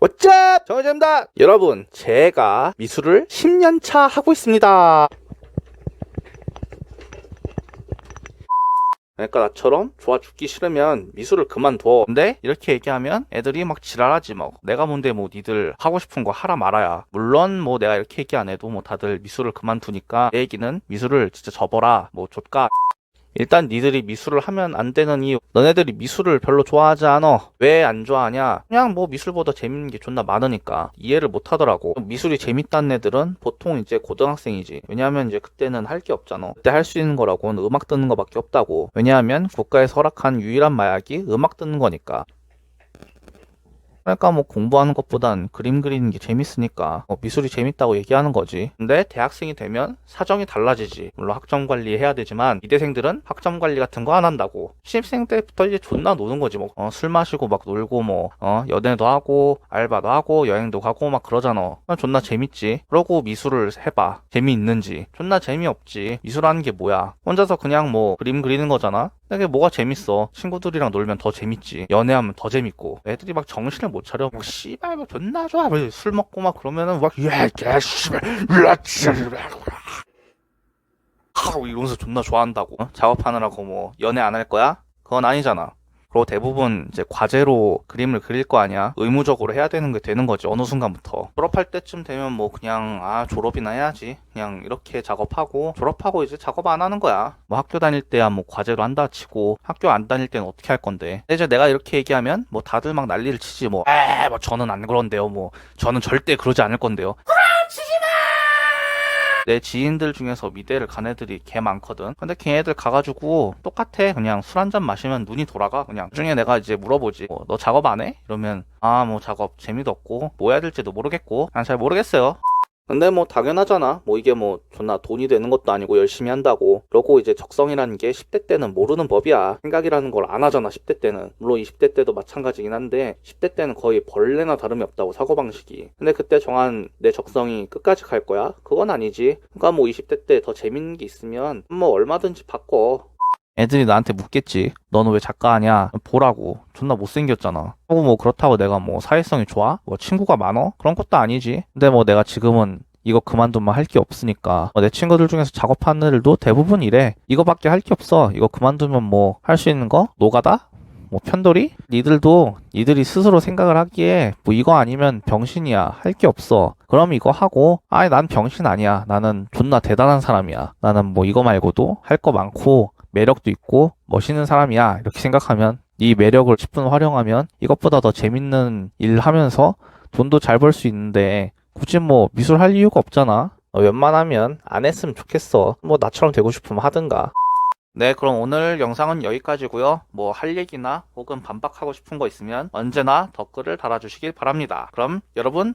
왓츠업 정혜재입니다. 여러분 제가 미술을 10년차 하고 있습니다. 그러니까 나처럼 좋아 죽기 싫으면 미술을 그만둬. 근데 이렇게 얘기하면 애들이 막 지랄하지 뭐. 내가 뭔데 뭐 니들 하고 싶은 거 하라 말아야. 물론 뭐 내가 이렇게 얘기 안 해도 뭐 다들 미술을 그만두니까 내 얘기는 미술을 진짜 접어라. 뭐 좆가 일단 니들이 미술을 하면 안 되는 이유 너네들이 미술을 별로 좋아하지 않아. 왜 안 좋아하냐? 그냥 뭐 미술보다 재밌는 게 존나 많으니까 이해를 못 하더라고. 미술이 재밌다는 애들은 보통 이제 고등학생이지. 왜냐하면 이제 그때는 할 게 없잖아. 그때 할 수 있는 거라고는 음악 듣는 거밖에 없다고. 왜냐하면 국가에서 허락한 유일한 마약이 음악 듣는 거니까 그러니까 뭐 공부하는 것보단 그림 그리는 게 재밌으니까 뭐 미술이 재밌다고 얘기하는 거지. 근데 대학생이 되면 사정이 달라지지. 물론 학점 관리 해야 되지만 이대생들은 학점 관리 같은 거 안 한다고. 신입생 때부터 이제 존나 노는 거지 뭐. 어, 술 마시고 막 놀고 뭐 어, 연애도 하고 알바도 하고 여행도 가고 막 그러잖아. 존나 재밌지. 그러고 미술을 해봐. 재미있는지. 존나 재미없지. 미술하는 게 뭐야. 혼자서 그냥 뭐 그림 그리는 거잖아. 이게 뭐가 재밌어. 친구들이랑 놀면 더 재밌지. 연애하면 더 재밌고. 애들이 막 정신을 못 차려. 뭐 씨발 뭐 존나 좋아. 뭐술 먹고 막 그러면은 막 야, 개 씨발. 으아, 씨발. 하고 이러면서 존나 좋아한다고. 어? 작업하느라고 뭐 연애 안 할 거야? 그건 아니잖아. 그리고 대부분 이제 과제로 그림을 그릴 거 아니야. 의무적으로 해야 되는 게 되는 거지. 어느 순간부터. 졸업할 때쯤 되면 뭐 그냥 아 졸업이나 해야지. 그냥 이렇게 작업하고 졸업하고 이제 작업 안 하는 거야. 뭐 학교 다닐 때야 뭐 과제로 한다 치고 학교 안 다닐 때는 어떻게 할 건데. 이제 내가 이렇게 얘기하면 뭐 다들 막 난리를 치지 뭐. 에뭐 저는 안 그런데요. 뭐 저는 절대 그러지 않을 건데요. 내 지인들 중에서 미대를 간 애들이 개 많거든. 근데 걔네들 가가지고 똑같아. 그냥 술 한 잔 마시면 눈이 돌아가. 그냥. 나중에 내가 이제 물어보지. 뭐, 너 작업 안 해? 이러면 아 뭐 작업 재미도 없고 뭐 해야 될지도 모르겠고 그냥 잘 모르겠어요. 근데 뭐 당연하잖아. 뭐 이게 뭐 존나 돈이 되는 것도 아니고 열심히 한다고. 그러고 이제 적성이라는 게 10대 때는 모르는 법이야. 생각이라는 걸 안 하잖아. 10대 때는. 물론 20대 때도 마찬가지긴 한데 10대 때는 거의 벌레나 다름이 없다고 사고방식이. 근데 그때 정한 내 적성이 끝까지 갈 거야? 그건 아니지. 그러니까 뭐 20대 때 더 재밌는 게 있으면 뭐 얼마든지 바꿔. 애들이 나한테 묻겠지. 너는 왜 작가 하냐? 보라고. 존나 못생겼잖아. 하고 뭐 그렇다고 내가 뭐 사회성이 좋아? 뭐 친구가 많어? 그런 것도 아니지. 근데 뭐 내가 지금은 이거 그만두면 할 게 없으니까 어, 내 친구들 중에서 작업하는 애들도 대부분 이래. 이거밖에 할 게 없어. 이거 그만두면 뭐 할 수 있는 거? 노가다? 뭐 편돌이? 니들도 니들이 스스로 생각을 하기에 뭐 이거 아니면 병신이야 할 게 없어 그럼 이거 하고 아니 난 병신 아니야 나는 존나 대단한 사람이야 나는 뭐 이거 말고도 할 거 많고 매력도 있고 멋있는 사람이야. 이렇게 생각하면 이 매력을 10분 활용하면 이것보다 더 재밌는 일 하면서 돈도 잘 벌 수 있는데 굳이 뭐 미술 할 이유가 없잖아. 어, 웬만하면 안 했으면 좋겠어. 뭐 나처럼 되고 싶으면 하든가. 네, 그럼 오늘 영상은 여기까지고요. 뭐 할 얘기나 혹은 반박하고 싶은 거 있으면 언제나 댓글을 달아주시길 바랍니다. 그럼 여러분